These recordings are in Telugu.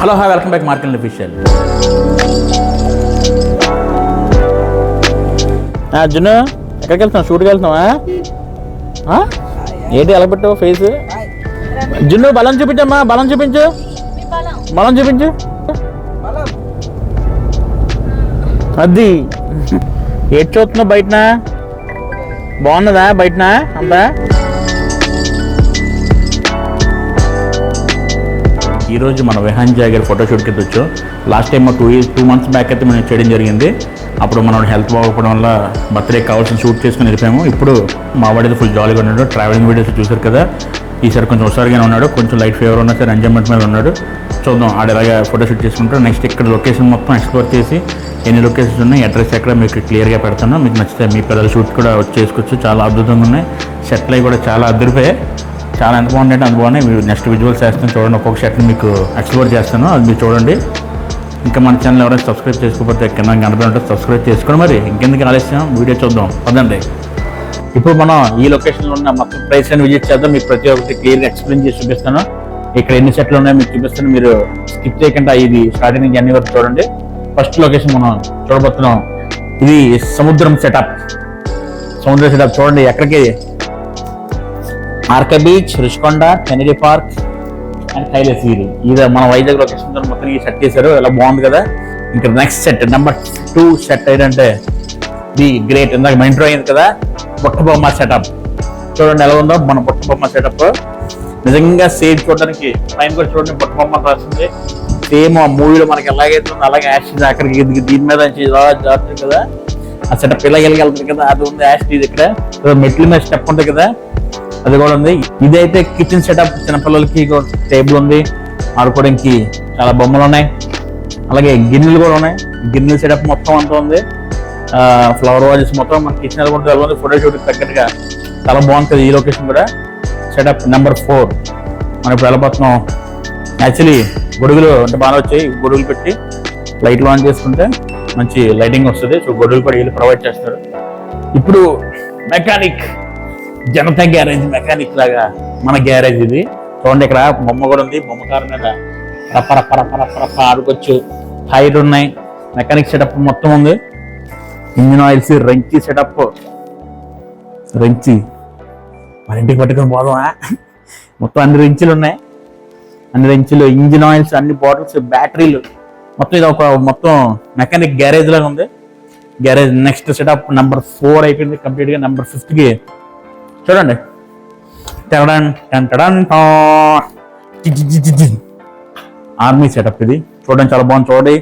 Hello hi welcome back market official. జున్ను ఎక్కడికి వెళ్తున్నావు? షూట్కి వెళ్తున్నావా? ఏంటి ఎలా పెట్టావు ఫేస్? జున్ను బలం చూపించమ్మా బలం చూపించు. బలం చూపించు. అది. ఏడ్ చూస్తున్నావు బయటనా? బాగున్నదా బయటనా అంతా? ఈరోజు మన విహాన్ జాగర్ ఫోటోషూట్కి వచ్చాం. Last time two years two months back అయితే మనం చేయడం జరిగింది. అప్పుడు మనం హెల్త్ బాగోకపోవడం వల్ల బర్త్డే కావాల్సిన షూట్ చేసుకుని వెళ్ళిపోయాము. ఇప్పుడు మా వాడి ఫుల్ జాలీగా ఉన్నాడు. ట్రావెలింగ్ వీడియోస్ చూసారు కదా. ఈసారి కొంచెం హుషారుగానే ఉన్నాడు. కొంచెం లైట్ ఫీవర్ ఉన్నా సరే ఎంజాయ్మెంట్ మీద ఉన్నాడు. చూద్దాం ఆడ ఇలాగా ఫోటోషూట్ చేసుకుంటాం నెక్స్ట్ ఇక్కడ లొకేషన్ మొత్తం ఎక్స్ప్లోర్ చేసి ఎన్ని లొకేషన్స్ ఉన్నాయి అడ్రస్ ఎక్కడ మీకు క్లియర్గా పెడతాను మీకు నచ్చితే మీ పిల్లల షూట్ కూడా చేసుకోవచ్చు చాలా అద్భుతంగా ఉన్నాయి. సెట్లు కూడా చాలా అదిరిపోయాయి. చాలా ఎంత బాగుందంటే అంత బాగున్నాయి. మీరు నెక్స్ట్ విజువల్స్ చేస్తాను చూడండి ఒక్కొక్క షర్ట్ని మీకు ఎక్స్ప్లోర్ చేస్తాను. అది మీరు చూడండి. ఇంకా మన ఛానల్ ఎవరైనా సబ్స్క్రైబ్ చేసుకోకపోతే కింద కనపడి ఉంటే సబ్స్క్రైబ్ చేసుకోండి మరి. ఇంకెందుకు ఆలస్యం? వీడియో చూద్దాం. పదండి. ఇప్పుడు మనం ఈ లొకేషన్లో ఉన్న మొత్తం ప్రైస్ విజిట్ చేద్దాం. మీకు ప్రతి ఒక్కటి క్లియర్గా ఎక్స్ప్లెయిన్ చేసి చూపిస్తాను. ఇక్కడ ఎన్ని సెట్లు ఉన్నాయో మీకు చూపిస్తాను. మీరు స్కిప్ చేయకుండా ఇది స్టార్టింగ్ నుంచి అన్ని వరకు చూడండి. ఫస్ట్ లొకేషన్ మనం చూడబోతున్నాం. ఇది సముద్రం సెటప్ సముద్ర సెటప్ చూడండి ఎక్కడికి? RK beach Rushikonda canary park and Kailasagiri ఇది మన వైజాగ్ లొకేషన్ మొత్తం ఈ సెట్ చేశారు. ఇలా బాగుంది కదా? ఇంకా next set number two set ఏంటంటే ది గ్రేట్ ఇందాక మన ఇంట్రో అయింది కదా? బుట్ట బొమ్మ సెటప్ చూడండి ఎలా ఉందో మన బుట్ట బొమ్మ సెటప్ నిజంగా సేమ్ చూడడానికి పైన కూడా చూడండి బుట్ట బొమ్మ అని రాసింది సేమ్ ఆ మూవీలో మనకి ఎలాగైతే ఉందో అలాగే యాష్ అక్కడికి దీని మీద జరుగుతుంది కదా? ఆ సెటప్ ఇలా వెళ్ళగలుగుతుంది కదా? అది ఉంది యాష్ ఇది ఇక్కడ. మెట్ల మీద స్టెప్ ఉంటుంది కదా? అది కూడా ఉంది. ఇదైతే కిచెన్ సెటప్ చిన్నపిల్లలకి టేబుల్ ఉంది. ఆడుకోవడానికి చాలా బొమ్మలు ఉన్నాయి. అలాగే గిన్నెలు కూడా ఉన్నాయి. గిన్నెల సెటప్ మొత్తం అంతా ఉంది. ఫ్లవర్ వాజెస్ మొత్తం మన కిచెన్ కూడా ఉంది ఫోటో తగ్గట్టుగా చాలా బాగుంటుంది ఈ లొకేషన్ కూడా. సెటప్ నెంబర్ ఫోర్ మనం ఇప్పుడు వెళ్ళబోతున్నాం. యాక్చువల్లీ గొడుగులు అంటే బాగా వచ్చాయి. గొడుగులు పెట్టి లైట్లు ఆన్ చేసుకుంటే మంచి లైటింగ్ వస్తుంది. సో గొడుగులు కూడా వీళ్ళు ప్రొవైడ్ చేస్తారు. ఇప్పుడు మెకానిక్ జనతా గ్యారేజ్ మెకానిక్ లాగా మన గ్యారేజ్ ఇది. చూడండి ఇక్కడ బొమ్మ కూడా ఉంది. బొమ్మ కారు మీద రప్ప రప్ప రప్ప రప్ప రప్ప ఆడుకోవచ్చు టైర్ ఉన్నాయి. మెకానిక్ సెటప్ మొత్తం ఉంది. Engine oils wrench setup wrench మన ఇంటికి పట్టుకొని పోదామా? మొత్తం అన్ని రెంచులు ఉన్నాయి. అన్ని రెంచులు ఇంజిన్ ఆయిల్స్ అన్ని బాటిల్స్ బ్యాటరీలు మొత్తం ఇది ఒక మొత్తం మెకానిక్ గ్యారేజ్ లాగా ఉంది. Garage next setup number four అయిపోయింది. కంప్లీట్గా నెంబర్ ఫిఫ్త్కి చూడండి. టడన్ టన్ ఆర్మీ సెటప్ ఇది. చూడండి చాలా బాగుంది. చూడండి.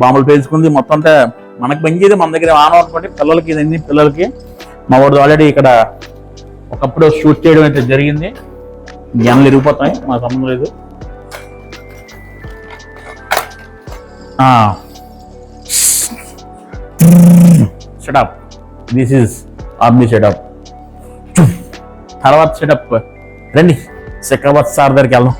బాంబులు పేల్చుకుంది. మొత్తం అంతా మనకు మంచిది మన దగ్గర ఆనం అనుకోండి పిల్లలకి ఇది పిల్లలకి. మా వాడు ఆల్రెడీ ఇక్కడ ఒకప్పుడు షూట్ చేయడం అయితే జరిగింది. జ్ఞానాలు ఇరిగిపోతాయి మా సంబంధం లేదు. Setup this is army setup తర్వాత సెటప్ రండి. శకావత్ సార్ దగ్గరికి వెళ్దాం.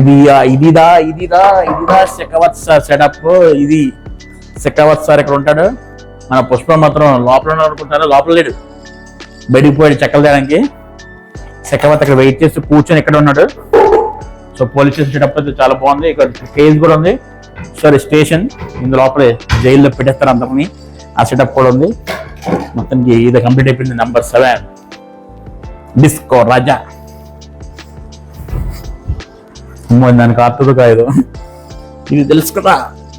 ఇది ఇదిదా ఇదిదా ఇదిదా శకావత్ సార్ సెటప్ ఇది శకావత్ సార్ ఇక్కడ ఉంటాడు. మన పుష్ప మాత్రం లోపల అనుకుంటారు? లోపల లేడు. బయటికి పోయాడు చెక్కలు తేడానికి. చక్రవర్తి అక్కడ వెయిట్ చేసి కూర్చొని ఇక్కడ ఉన్నాడు. సో పోలీస్ స్టేషన్ సెటప్ అయితే చాలా బాగుంది. ఇక్కడ కేజ్ కూడా ఉంది. సారీ స్టేషన్ ఇందు లోపలే జైల్లో పెట్టేస్తారు అందరినీ ఆ సెటప్ కూడా ఉంది. మొత్తానికి ఇది కంప్లీట్ అయిపోయింది నంబర్ సెవెన్ డిస్కో రాజా అమ్మో, దానికి అర్థదు కాదు. ఇది తెలుసు కదా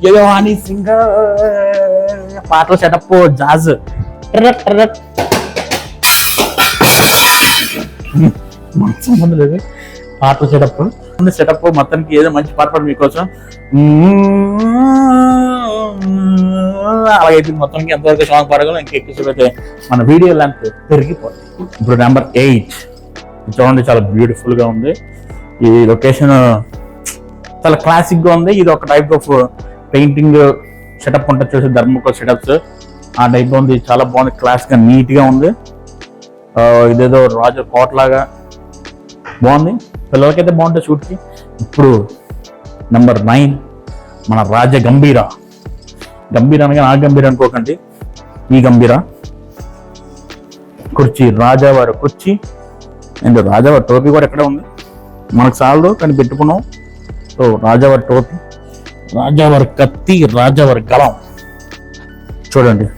యుగవాణి సింగ పాటల సెటప్ జాజ్ మంచి సంబంధం లేదు. పాటల సెటప్ సెటప్ మొత్తానికి ఏదో మంచి పాట పాడు మీకోసం. అలాగైతే మొత్తానికి ఎంతవరకు సాంగ్ పడగలం ఇంకా ఎక్కువ అయితే మన వీడియో లెంత్ పెరిగిపోతుంది. ఇప్పుడు నెంబర్ ఎయిట్ చూడండి చాలా బ్యూటిఫుల్గా ఉంది. ఈ లొకేషన్ చాలా క్లాసిక్గా ఉంది. ఇది ఒక టైప్ ఆఫ్ పెయింటింగ్ సెటప్ ఉంటుంది చూసి ధర్మకో సెటప్స్ ఆ టైప్ ఉంది. చాలా బాగుంది. క్లాస్గా నీట్గా ఉంది. ఇదేదో రాజు కోట లాగా బాగుంది. పిల్లలకైతే బాగుంటుంది షూట్కి. ఇప్పుడు నెంబర్ నైన్ మన రాజ గంభీర గంభీర అనగా నా గంభీర అనుకోకండి. ఈ గంభీర. కుర్చీ రాజావారి కుర్చీ. అండ్ రాజావారి టోపీ కూడా ఎక్కడ ఉంది? మనకు చాలదు కానీ పెట్టుకున్నాం. సో రాజావారి టోపీ. రాజావారి కత్తి రాజావారి గలం చూడండి.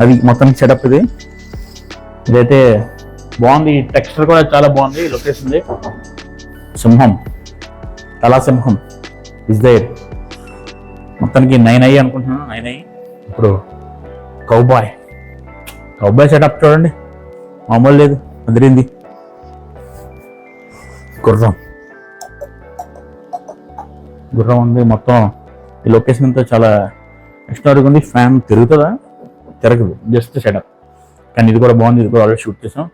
అది మొత్తం సెటప్ ఇది. ఇదైతే బాగుంది. టెక్స్చర్ కూడా చాలా బాగుంది. లొకేషన్ సింహం. కళాసింహం ఇస్ దేర్ మొత్తానికి నైన్ అయ్యి అనుకుంటున్నాను నైన్ అయ్యి. ఇప్పుడు కౌబాయ్ కౌబాయ్ సెటప్ చూడండి. మామూలు లేదు. అదిరింది. గుర్రం. గుర్రం ఉంది. మొత్తం ఈ లొకేషన్ అంతా చాలా ఎక్స్ట్రాడిగా ఉంది. ఫ్యాన్ తిరుగుతుందా? తిరగదు. జస్ట్ సెటప్ కానీ ఇది కూడా బాగుంది. ఇది కూడా ఆల్రెడీ షూట్ చేసాం.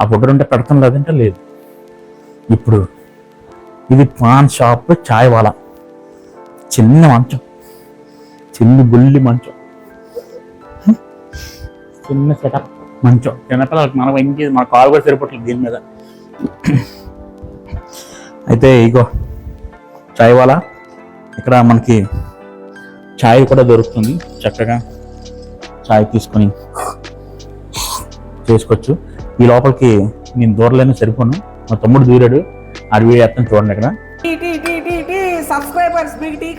ఆ ఫోటో ఉంటే పెడతాం. లేదంటే లేదు. ఇప్పుడు ఇది పాన్ షాప్ చాయ్ వాళ్ళ చిన్న మంచం. చిన్న బుల్లి మంచం. చిన్న సెటప్ మంచం. చిన్నపిల్లలకి మనం ఇంకే మన కాలు కూడా సరిపోవట్లేదు దీని మీద. అయితే ఇగో చాయ్ వాళ్ళ ఇక్కడ మనకి చాయ్ కూడా దొరుకుతుంది. చక్కగా చాయ్ తీసుకొని చేసుకోవచ్చు. ఈ లోపలికి నేను దూరలేని సరిపోను. మా తమ్ముడు దూరాడు. అడవి వీడియో వేస్తాను చూడండి ఇక్కడ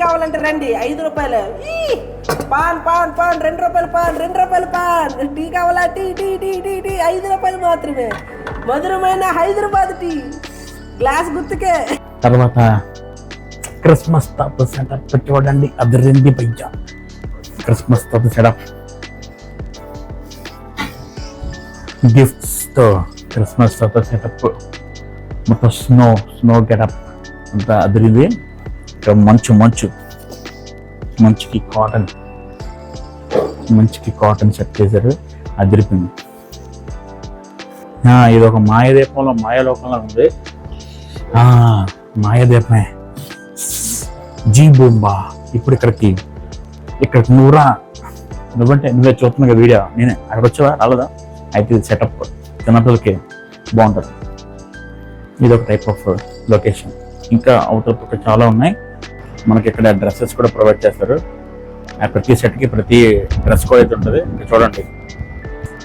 కావాలంటే రండి. ఐదు రూపాయలు. ఈ! పాన్ పాన్ పాన్ రెండు రూపాయలు పాన్ రెండు రూపాయలు పాన్. టీ కావాలా? Tea tea tea tea tea. ఐదు రూపాయలు మాత్రమే. మధురమైన హైదరాబాద్ టీ. గ్లాస్ గుర్తుకే. తర్వాత క్రిస్మస్ తాత సెటప్ చూడండి అదిరింది పైజా క్రిస్మస్ తాత సెటప్. గిఫ్ట్స్తో క్రిస్మస్ తాత సెటప్. మొత్తం స్నో స్నో గెటప్. అంతా అదిరింది ఇక్కడ మంచు మంచు. మంచుకి కాటన్ మంచుకి కాటన్ సెట్ చేశారు. అదిరిపోయింది ఆ, ఇది ఒక మాయదీపంలో మాయలోకంలో ఉంది. ఆ, మాయదీపమే. G bomba. ఇప్పుడు ఇక్కడికి ఇక్కడికి నువ్వురా నువ్వంటే నువ్వే చూస్తున్నా కదా వీడియో. నేనే. అక్కడ వచ్చావా? రాలేదా? అయితే ఇది సెటప్ చిన్నపిల్లలకి బాగుంటుంది. ఇది ఒక టైప్ ఆఫ్ లొకేషన్ ఇంకా అవుటర్ పక్క చాలా ఉన్నాయి. మనకి ఇక్కడ డ్రెస్సెస్ కూడా ప్రొవైడ్ చేస్తారు. ఆ ప్రతి సెట్కి ప్రతి డ్రెస్ కూడా అయితే ఉంటుంది. ఇంకా చూడండి.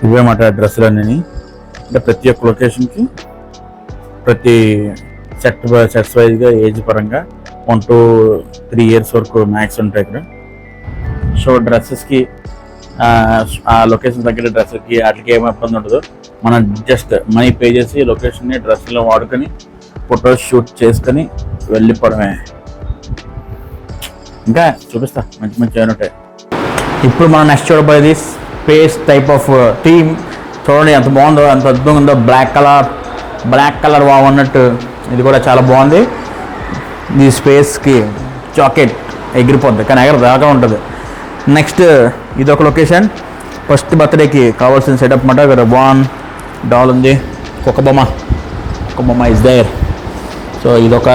ఇవే మాట డ్రెస్సులు అన్నీ అంటే ప్రతి ఒక్క లొకేషన్కి ప్రతి సెట్ సెట్స్ వైజ్గా ఏజ్ పరంగా వన్ టు త్రీ ఇయర్స్ వరకు మ్యాక్స్ ఉంటాయి ఇక్కడ. సో డ్రెస్సెస్కి ఆ లొకేషన్ తగ్గట్టు డ్రెస్కి వాటికి ఏమి ఇబ్బంది ఉండదు. మనం జస్ట్ మనీ పే చేసి లొకేషన్ని డ్రెస్సులో వాడుకొని ఫొటోస్ షూట్ చేసుకొని వెళ్ళిపోవడమే. ఇంకా చూపిస్తా. మంచి మంచి ఉంటాయి ఇప్పుడు మనం నెక్స్ట్ చూడబోయేది స్పేస్ టైప్ ఆఫ్ థీమ్ చూడండి ఎంత బాగుందో ఎంత అద్భుతంగా ఉందో. Black colour black colour wow అన్నట్టు. ఇది కూడా చాలా బాగుంది. ఈ స్పేస్కి జాకెట్ ఎగిరిపోద్ది కానీ ఎగర దాకా ఉంటుంది. నెక్స్ట్ ఇది ఒక లొకేషన్ ఫస్ట్ బర్త్డేకి కావాల్సిన సెటప్ మాట ఇక్కడ బాన్ డాల్ ఉంది. కుక్క బొమ్మ. కుక్క బొమ్మ ఇస్ దేర్ సో ఇదొక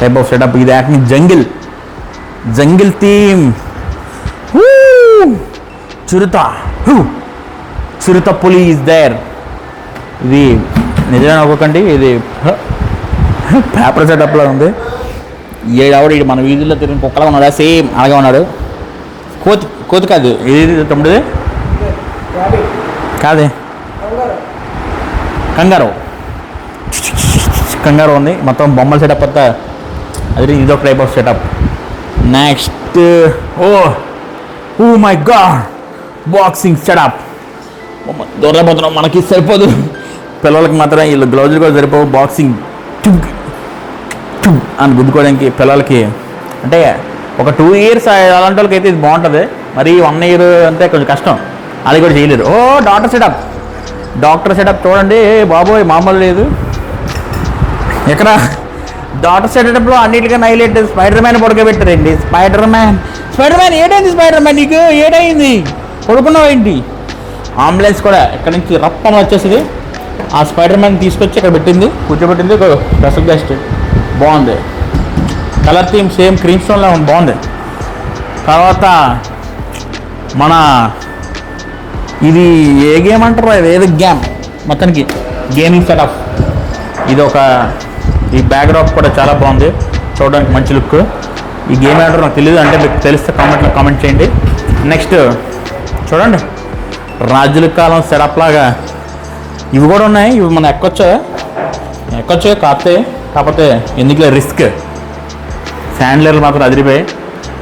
టైప్ ఆఫ్ సెటప్ ఇది యాక్చువల్లీ జంగిల్ జంగిల్ థీమ్. చిరుత. చిరుత పులి ఇస్ దేర్ ఇది నిజమే అనుకోకండి ఇది పేపర్ సెటప్లో ఉంది. ఏడావిడ ఇది మన వీధుల్లో తిరిగిన కుక్కలా ఉన్నాడా? సేమ్ అలాగే ఉన్నాడు. కోతి కోతి కాదు. ఏది తమ్ముడిది? కాదే. కంగారు. కంగారు ఉంది. మొత్తం బొమ్మల సెటప్ అంతా. అది ఇది ఒక type of setup next oh oh my god boxing setup దూరపోతున్నాం మనకి సరిపోదు. పిల్లలకి మాత్రం వీళ్ళు గ్లౌజులు కూడా సరిపోవు బాక్సింగ్ అని గుద్దుకోవడానికి పిల్లలకి. అంటే ఒక టూ ఇయర్స్ అలాంటి వాళ్ళకి అయితే ఇది బాగుంటుంది. మరి వన్ ఇయర్ అంటే కొంచెం కష్టం. అది కూడా చేయలేరు. Oh doctor setup doctor setup చూడండి బాబోయ్ మామూలు లేదు. ఎక్కడ? డాటర్స్ సెటప్లో అన్నిటికన్నా హైలైట్ స్పైడర్ మ్యాన్ పడుకోబెట్టారండి. స్పైడర్ మ్యాన్ స్పైడర్ మ్యాన్ ఏడైంది స్పైడర్ మ్యాన్ నీకు? ఏడైంది? పడుకున్నావు ఏంటి? అంబులెన్స్ కూడా ఇక్కడ నుంచి రప్పం వచ్చేసింది. ఆ స్పైడర్ మ్యాన్ తీసుకొచ్చి ఇక్కడ పెట్టింది. కూర్చోబెట్టింది. ఒక స్పెషల్ గెస్ట్ బాగుంది. కలర్ థీమ్ సేమ్ క్రీమ్ స్టోన్లో బాగుంది. తర్వాత మన ఇది ఏ గేమ్ అంటారు? ఇది ఏదో గేమ్ మొత్తానికి. గేమింగ్ సెటప్ ఇది ఒక ఈ బ్యాక్డ్రాప్ కూడా చాలా బాగుంది. చూడడానికి మంచి లుక్ ఈ గేమ్ ఆర్డర్ నాకు తెలియదు అంటే మీకు తెలిస్తే కామెంట్లో కామెంట్ చేయండి. నెక్స్ట్ చూడండి. రాజుల కాలం సెటప్ లాగా. ఇవి కూడా ఉన్నాయి ఇవి మనం ఎక్కొచ్చా? ఎక్కొచ్చా కాకపోతే కాకపోతే ఎందుకులే రిస్క్. శాండ్లర్లు మాత్రం అదిరిపోయి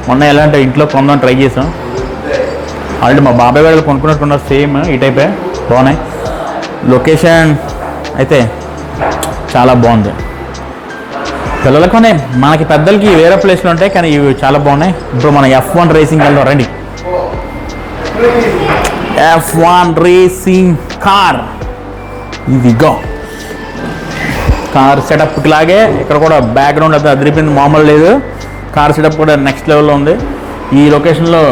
మొన్న ఎలా అంటే ఇంట్లో కొందాం ట్రై చేసాం. ఆల్రెడీ మా బాబాయ్ వాళ్ళు కొనుక్కున్నట్టున్నారు సేమ్ ఈ టైపే బాగున్నాయి. లొకేషన్ అయితే చాలా బాగుంది. పిల్లలకునే మనకి పెద్దలకి వేరే ప్లేస్లు ఉంటాయి కానీ ఇవి చాలా బాగున్నాయి. ఇప్పుడు మనం ఎఫ్ వన్ రేసింగ్ వెళ్దాం రండి. ఎఫ్ వన్ రేసింగ్ కార్ ఇదిగో కార్ సెటప్ లాగే ఇక్కడ కూడా బ్యాక్గ్రౌండ్ అయితే అదిరిపోయింది మామూలు లేదు. కార్ సెటప్ కూడా నెక్స్ట్ లెవెల్లో ఉంది. ఈ లొకేషన్లో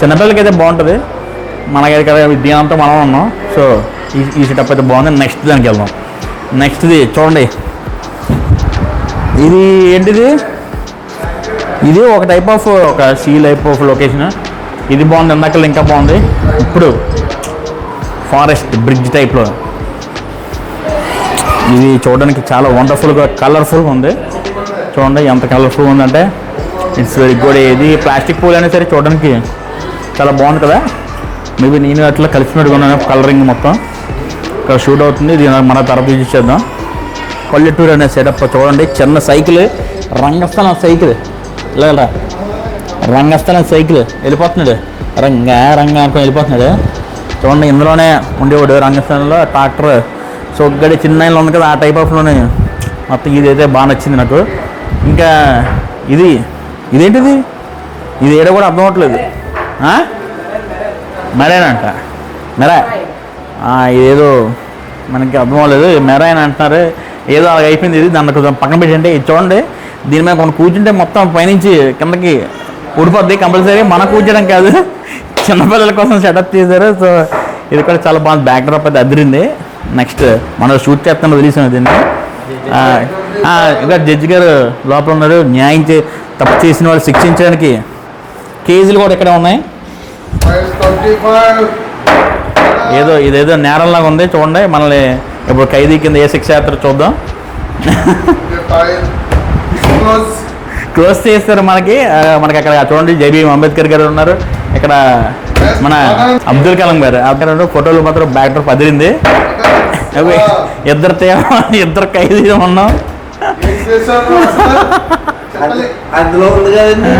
చిన్నపిల్లలకి అయితే బాగుంటుంది. మనకైతే కదా దీనంతా మనం ఉన్నాం. సో ఈ ఈ సెటప్ అయితే బాగుంది. నెక్స్ట్ దానికి వెళ్దాం. నెక్స్ట్ది చూడండి. ఇది ఏంటిది? ఇది ఒక టైప్ ఆఫ్ ఒక సీ టైప్ ఆఫ్ లొకేషన్ ఇది బాగుంది ఇందాక ఇంకా బాగుంది. ఇప్పుడు ఫారెస్ట్ బ్రిడ్జ్ టైప్లో ఇది చూడడానికి చాలా వండర్ఫుల్గా కలర్ఫుల్గా ఉంది. చూడండి ఎంత కలర్ఫుల్ ఉందంటే ఇట్స్ వెరీ గుడ్ ఇది ప్లాస్టిక్ పూల్ అయినా సరే చూడడానికి చాలా బాగుంది కదా. మేబీ నేను అట్లా కలిసినట్టుగా ఉన్నాను కలరింగ్ మొత్తం. ఇక్కడ షూట్ అవుతుంది. ఇది మన తరపు యూజ్ చేద్దాం. పల్లెటూరు అనే సెటప్ చూడండి. చిన్న సైకిల్ రంగస్థలం సైకిల్ ఇలా రంగస్థలం సైకిల్ వెళ్ళిపోతున్నాడు. రంగ రంగా అనుకుని వెళ్ళిపోతున్నాడు. చూడండి ఇందులోనే ఉండేవాడు రంగస్థలంలో ట్రాక్టర్ సో గడి చిన్న ఉంది కదా ఆ టైప్ ఆఫ్లోనే మొత్తం ఇదైతే బాగా నచ్చింది నాకు. ఇంకా ఇది ఇదేంటిది? ఇది ఏడో కూడా అర్థం అవ్వట్లేదు. మెరైనంట మెరైన్ అంట. మెరా ఇదేదో మనకి అర్థం అవ్వలేదు. మెరైన్ అంటున్నారు. ఏదో అలా అయిపోయింది ఇది. దాన్ని కొంచెం పక్కన పెట్టండి. ఇది చూడండి. దీని మీద కొన్ని కూర్చుంటే మొత్తం పైనుంచి కిందకి ఊడిపోద్ది కంపల్సరీ. మన కూర్చోడం కాదు. చిన్నపిల్లల కోసం సెటప్ చేశారు. సో ఇది కూడా చాలా బాగుంది. బ్యాక్ డ్రాప్ అయితే అదిరింది. నెక్స్ట్ మనం షూట్ చేస్తాను వదిలేసాం దీన్ని. ఆ, ఆ, ఇంకా జడ్జి గారు లోపల ఉన్నారు. న్యాయం చే తప్పు చేసిన వాళ్ళు శిక్షించడానికి కేజీలు కూడా ఇక్కడ ఉన్నాయి. ఏదో ఇదేదో నేరంలాగా ఉంది. చూడండి. మనల్ని ఇప్పుడు ఖైదీ కింద ఏ శిక్ష యాత్ర చూద్దాం? క్లోజ్ చేస్తారు మనకి. మనకి అక్కడ చూడండి జైబీ అంబేద్కర్ గారు ఉన్నారు. ఇక్కడ మన అబ్దుల్ కలాం గారు. అక్కడ ఫోటోలు మాత్రం బ్యాక్ డ్రాప్ అదిరింది ఇద్దరు తేమ ఇద్దరు ఖైదీ ఉన్నాం. అందులో ఉంది కదండి.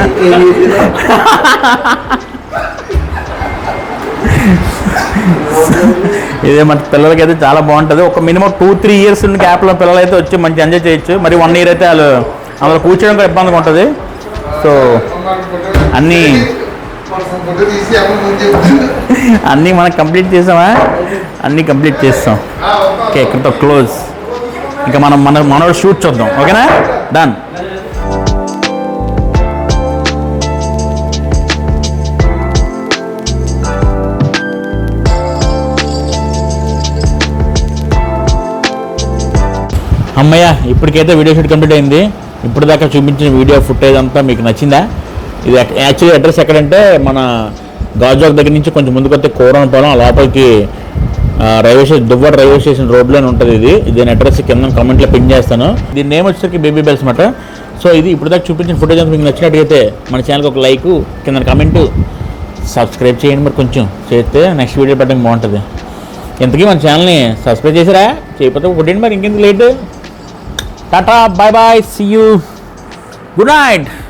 ఇదే మన పిల్లలకి అయితే చాలా బాగుంటుంది. ఒక మినిమం టూ త్రీ ఇయర్స్ ఉన్న గ్యాప్లో పిల్లలు అయితే వచ్చి మంచి ఎంజాయ్ చేయొచ్చు. మరి వన్ ఇయర్ అయితే వాళ్ళు అందులో కూర్చోడం కూడా ఇబ్బందిగా ఉంటుంది. సో అన్నీ అన్నీ మనం కంప్లీట్ చేసామా? అన్నీ కంప్లీట్ చేస్తాం. ఓకే ఇక్కడతో క్లోజ్ ఇంకా మనం మన మనోడు షూట్ చూద్దాం. ఓకేనా డన్ అమ్మయ్య ఇప్పటికైతే వీడియో షూట్ కంప్లీట్ అయింది. ఇప్పుడు దాకా చూపించిన వీడియో ఫుటేజ్ అంతా మీకు నచ్చిందా? ఇది యాక్చువల్లీ అడ్రస్ ఎక్కడంటే మన గాజువాక్ దగ్గర నుంచి కొంచెం ముందుకు వస్తే కోరణపాలెం ఆ లోపలికి railway station Duvvada railway station రోడ్లోనే ఉంటుంది ఇది. దీని అడ్రస్ కింద కామెంట్లో పిన్ చేస్తాను. దీని నేమ్ వచ్చేసరికి బేబీ బెల్స్ మాట సో ఇది ఇప్పుడు దాకా చూపించిన ఫుటేజ్ అంతా మీకు నచ్చినట్టయితే మన ఛానల్కి ఒక లైక్ కింద కమెంటు సబ్స్క్రైబ్ చేయండి మరి కొంచెం. చేస్తే నెక్స్ట్ వీడియో పెట్టడానికి బాగుంటుంది. ఇంతకీ మన ఛానల్ని సబ్స్క్రైబ్ చేసారా చేయకపోతే కొట్టండి మరి ఇంకెందుకు late Tata, bye bye, see you, good night.